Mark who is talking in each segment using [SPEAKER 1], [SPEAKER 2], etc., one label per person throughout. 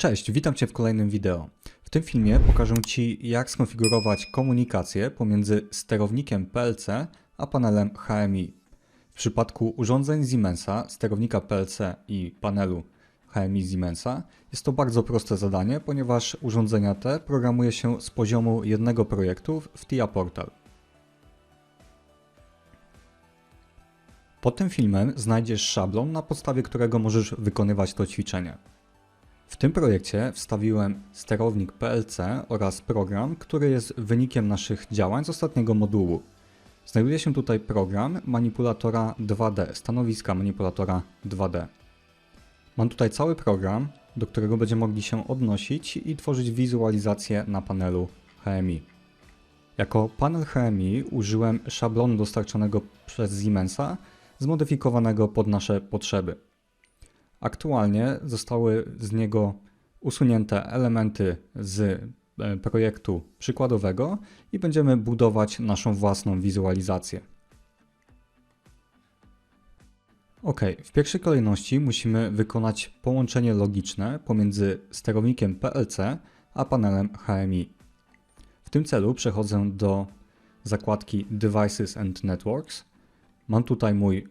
[SPEAKER 1] Cześć, witam Cię w kolejnym wideo. W tym filmie pokażę Ci jak skonfigurować komunikację pomiędzy sterownikiem PLC a panelem HMI. W przypadku urządzeń Siemensa, sterownika PLC i panelu HMI Siemensa jest to bardzo proste zadanie, ponieważ urządzenia te programuje się z poziomu jednego projektu w TIA Portal. Pod tym filmem znajdziesz szablon, na podstawie którego możesz wykonywać to ćwiczenie. W tym projekcie wstawiłem sterownik PLC oraz program, który jest wynikiem naszych działań z ostatniego modułu. Znajduje się tutaj program manipulatora 2D, stanowiska manipulatora 2D. Mam tutaj cały program, do którego będziemy mogli się odnosić i tworzyć wizualizację na panelu HMI. Jako panel HMI użyłem szablonu dostarczonego przez Siemensa, zmodyfikowanego pod nasze potrzeby. Aktualnie zostały z niego usunięte elementy z e, projektu przykładowego i będziemy budować naszą własną wizualizację. Ok, w pierwszej kolejności musimy wykonać połączenie logiczne pomiędzy sterownikiem PLC a panelem HMI. W tym celu przechodzę do zakładki Devices and Networks. Mam tutaj mój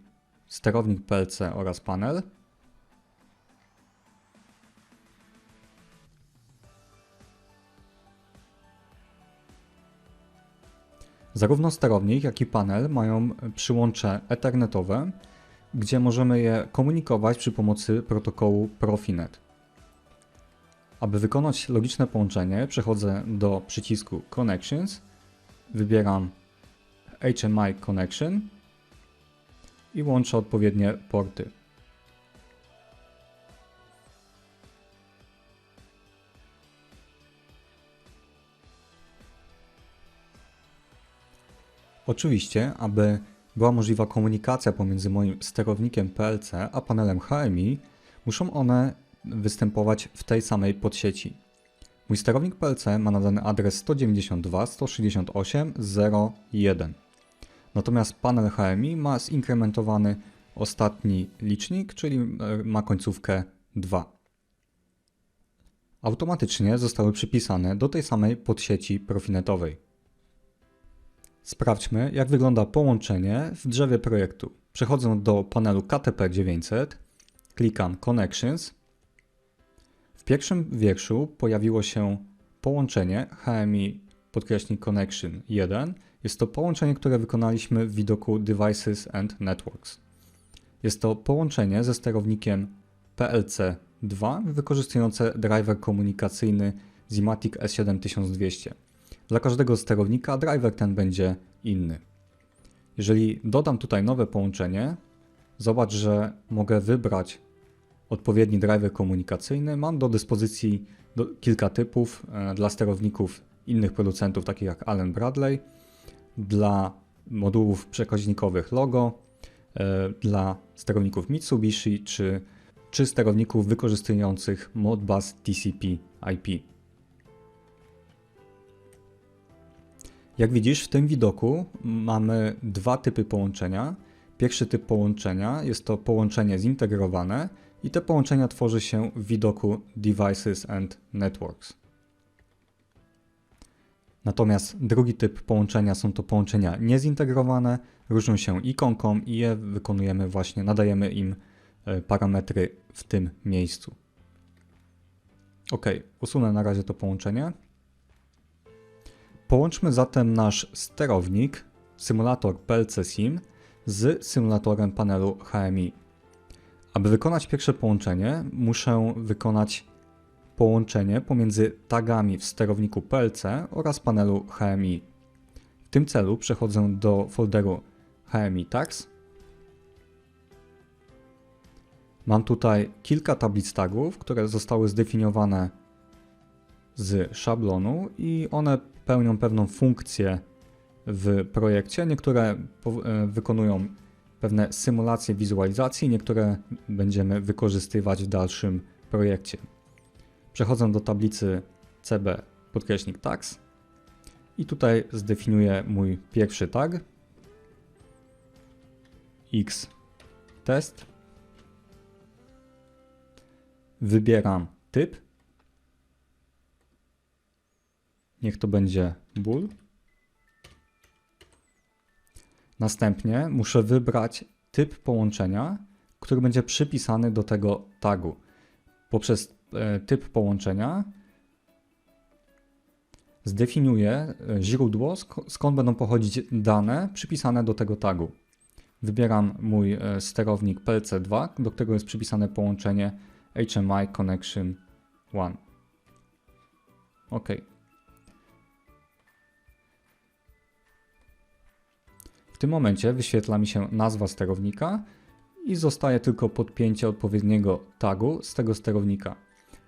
[SPEAKER 1] sterownik PLC oraz panel. Zarówno sterownik, jak i panel mają przyłącze ethernetowe, gdzie możemy je komunikować przy pomocy protokołu Profinet. Aby wykonać logiczne połączenie, przechodzę do przycisku Connections, wybieram HMI Connection i łączę odpowiednie porty. Oczywiście, aby była możliwa komunikacja pomiędzy moim sterownikiem PLC a panelem HMI, muszą one występować w tej samej podsieci. Mój sterownik PLC ma nadany adres 192.168.0.1. Natomiast panel HMI ma zinkrementowany ostatni licznik, czyli e, ma końcówkę 2. Automatycznie zostały przypisane do tej samej podsieci profinetowej. Sprawdźmy, jak wygląda połączenie w drzewie projektu. Przechodzę do panelu KTP900, klikam Connections. W pierwszym wierszu pojawiło się połączenie HMI podkreśnik Connection 1. Jest to połączenie, które wykonaliśmy w widoku Devices and Networks. Jest to połączenie ze sterownikiem PLC2 wykorzystujące driver komunikacyjny Zimatic S7200. Dla każdego sterownika driver ten będzie inny. Jeżeli dodam tutaj nowe połączenie, zobacz, że mogę wybrać odpowiedni driver komunikacyjny. Mam do dyspozycji do, kilka typów e, dla sterowników innych producentów, takich jak Allen Bradley, dla modułów przekaźnikowych Logo, e, dla sterowników Mitsubishi czy, czy sterowników wykorzystujących Modbus TCP IP. Jak widzisz, w tym widoku mamy dwa typy połączenia. Pierwszy typ połączenia jest to połączenie zintegrowane i te połączenia tworzy się w widoku Devices and Networks. Natomiast drugi typ połączenia są to połączenia niezintegrowane, różnią się ikonką i je wykonujemy właśnie, nadajemy im e, parametry w tym miejscu. Ok, usunę na razie to połączenie. Połączmy zatem nasz sterownik, symulator PLC Sim z symulatorem panelu HMI. Aby wykonać pierwsze połączenie, muszę wykonać połączenie pomiędzy tagami w sterowniku PLC oraz panelu HMI. W tym celu przechodzę do folderu HMI Tags. Mam tutaj kilka tablic tagów, które zostały zdefiniowane z szablonu i one pełnią pewną funkcję w projekcie. Niektóre e, wykonują pewne symulacje wizualizacji, niektóre będziemy wykorzystywać w dalszym projekcie. Przechodzę do tablicy CB podkreśnik tags i tutaj zdefiniuję mój pierwszy tag x test. Wybieram typ Niech to będzie ból. Następnie muszę wybrać typ połączenia, który będzie przypisany do tego tagu. Poprzez e, typ połączenia zdefiniuję e, źródło, sk- skąd będą pochodzić dane przypisane do tego tagu. Wybieram mój e, sterownik PLC2, do którego jest przypisane połączenie HMI Connection 1. OK. W tym momencie wyświetla mi się nazwa sterownika i zostaje tylko podpięcie odpowiedniego tagu z tego sterownika.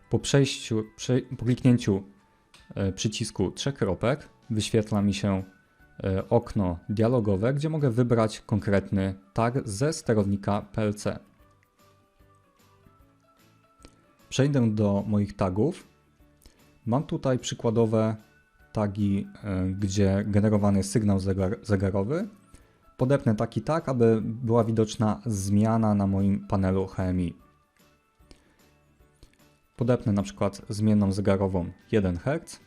[SPEAKER 1] Po przejściu, prze, po kliknięciu e, przycisku trzech kropek wyświetla mi się e, okno dialogowe, gdzie mogę wybrać konkretny tag ze sterownika PLC. Przejdę do moich tagów. Mam tutaj przykładowe tagi, e, gdzie generowany jest sygnał zegar, zegarowy. Podepnę taki tak, aby była widoczna zmiana na moim panelu HMI. Podepnę na przykład zmienną zegarową 1 Hz.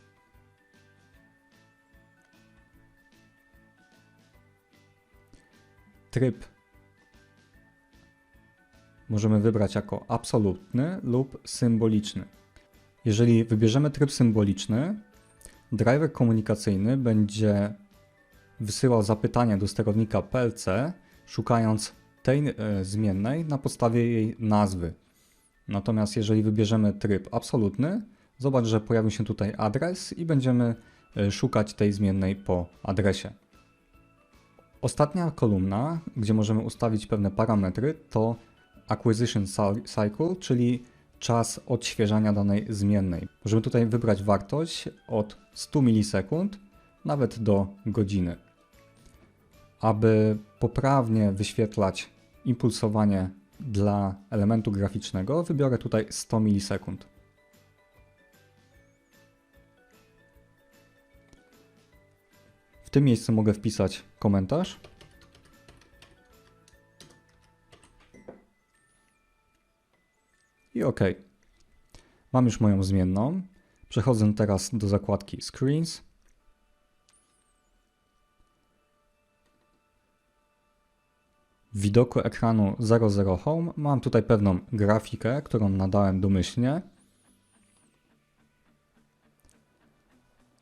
[SPEAKER 1] Tryb możemy wybrać jako absolutny lub symboliczny. Jeżeli wybierzemy tryb symboliczny, driver komunikacyjny będzie wysyłał zapytanie do sterownika PLC, szukając tej e, zmiennej na podstawie jej nazwy. Natomiast jeżeli wybierzemy tryb absolutny, zobacz, że pojawi się tutaj adres i będziemy e, szukać tej zmiennej po adresie. Ostatnia kolumna, gdzie możemy ustawić pewne parametry, to Acquisition Cycle, czyli czas odświeżania danej zmiennej. Możemy tutaj wybrać wartość od 100 milisekund nawet do godziny. Aby poprawnie wyświetlać impulsowanie dla elementu graficznego, wybiorę tutaj 100 milisekund. W tym miejscu mogę wpisać komentarz. I OK. Mam już moją zmienną. Przechodzę teraz do zakładki Screens. Widoku ekranu 00 Home mam tutaj pewną grafikę, którą nadałem domyślnie.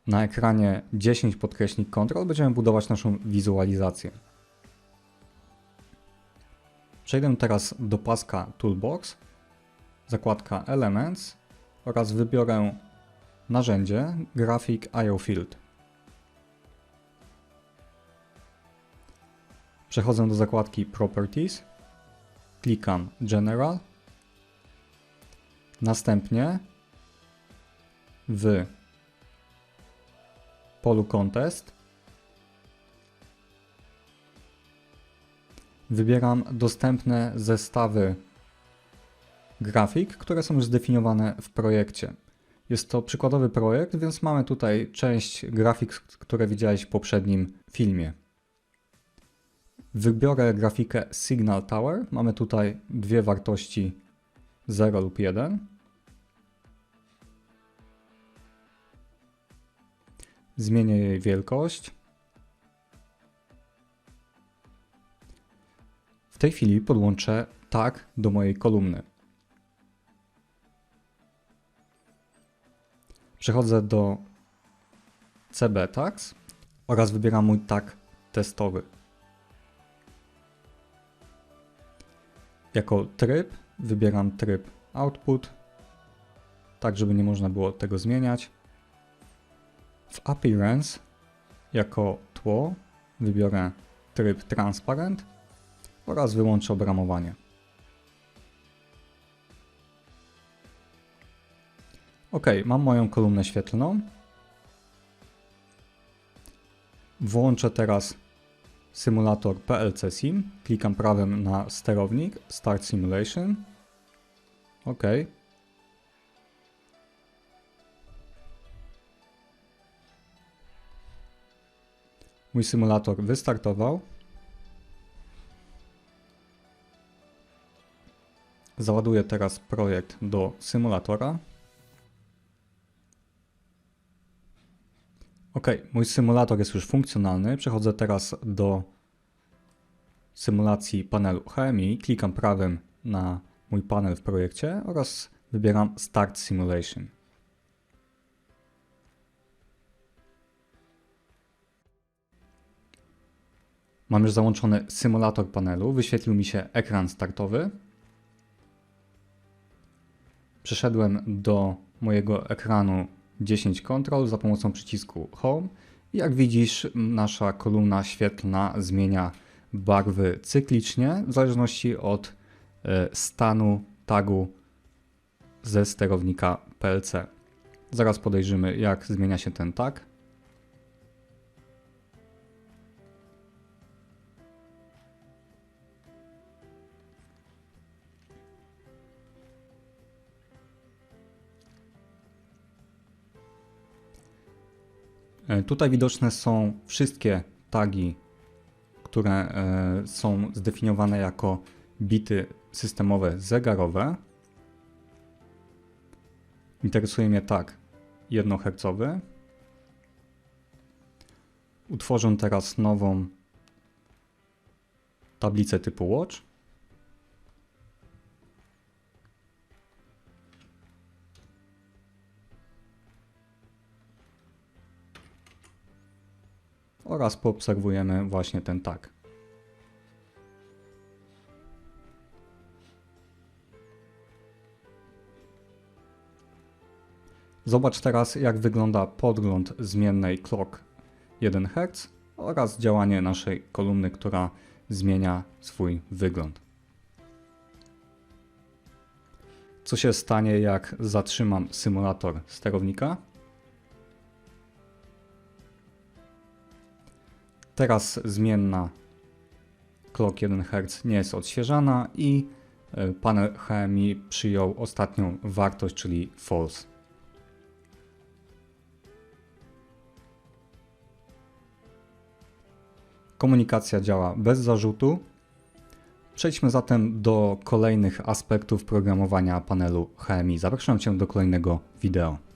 [SPEAKER 1] Na ekranie 10 podkreśnik Ctrl będziemy budować naszą wizualizację. Przejdę teraz do paska Toolbox, zakładka Elements oraz wybiorę narzędzie Graphic IO Field. Przechodzę do zakładki Properties, klikam General, następnie w polu Contest wybieram dostępne zestawy grafik, które są już zdefiniowane w projekcie. Jest to przykładowy projekt, więc mamy tutaj część grafik, które widziałeś w poprzednim filmie. Wybiorę grafikę Signal Tower. Mamy tutaj dwie wartości 0 lub 1. Zmienię jej wielkość. W tej chwili podłączę tag do mojej kolumny. Przechodzę do CB Tags oraz wybieram mój tag testowy. Jako tryb wybieram tryb output, tak żeby nie można było tego zmieniać. W appearance jako tło wybiorę tryb transparent oraz wyłączę obramowanie. Ok, mam moją kolumnę świetlną. Włączę teraz symulator PLC Sim. Klikam prawym na sterownik Start Simulation. OK. Mój symulator wystartował. Załaduję teraz projekt do symulatora. Ok, mój symulator jest już funkcjonalny. Przechodzę teraz do symulacji panelu HMI. Klikam prawym na mój panel w projekcie oraz wybieram Start Simulation. Mam już załączony symulator panelu. Wyświetlił mi się ekran startowy. Przeszedłem do mojego ekranu 10 kontrol za pomocą przycisku Home. Jak widzisz, nasza kolumna świetlna zmienia barwy cyklicznie w zależności od e, stanu tagu ze sterownika PLC. Zaraz podejrzymy, jak zmienia się ten tag. Tutaj widoczne są wszystkie tagi, które e, są zdefiniowane jako bity systemowe zegarowe. Interesuje mnie tag 1 Hz. Utworzę teraz nową tablicę typu Watch. Oraz poobserwujemy właśnie ten tag. Zobacz teraz, jak wygląda podgląd zmiennej clock 1 Hz oraz działanie naszej kolumny, która zmienia swój wygląd. Co się stanie, jak zatrzymam symulator sterownika? Teraz zmienna clock 1 Hz nie jest odświeżana i e, panel HMI przyjął ostatnią wartość, czyli false. Komunikacja działa bez zarzutu. Przejdźmy zatem do kolejnych aspektów programowania panelu HMI. Zapraszam Cię do kolejnego wideo.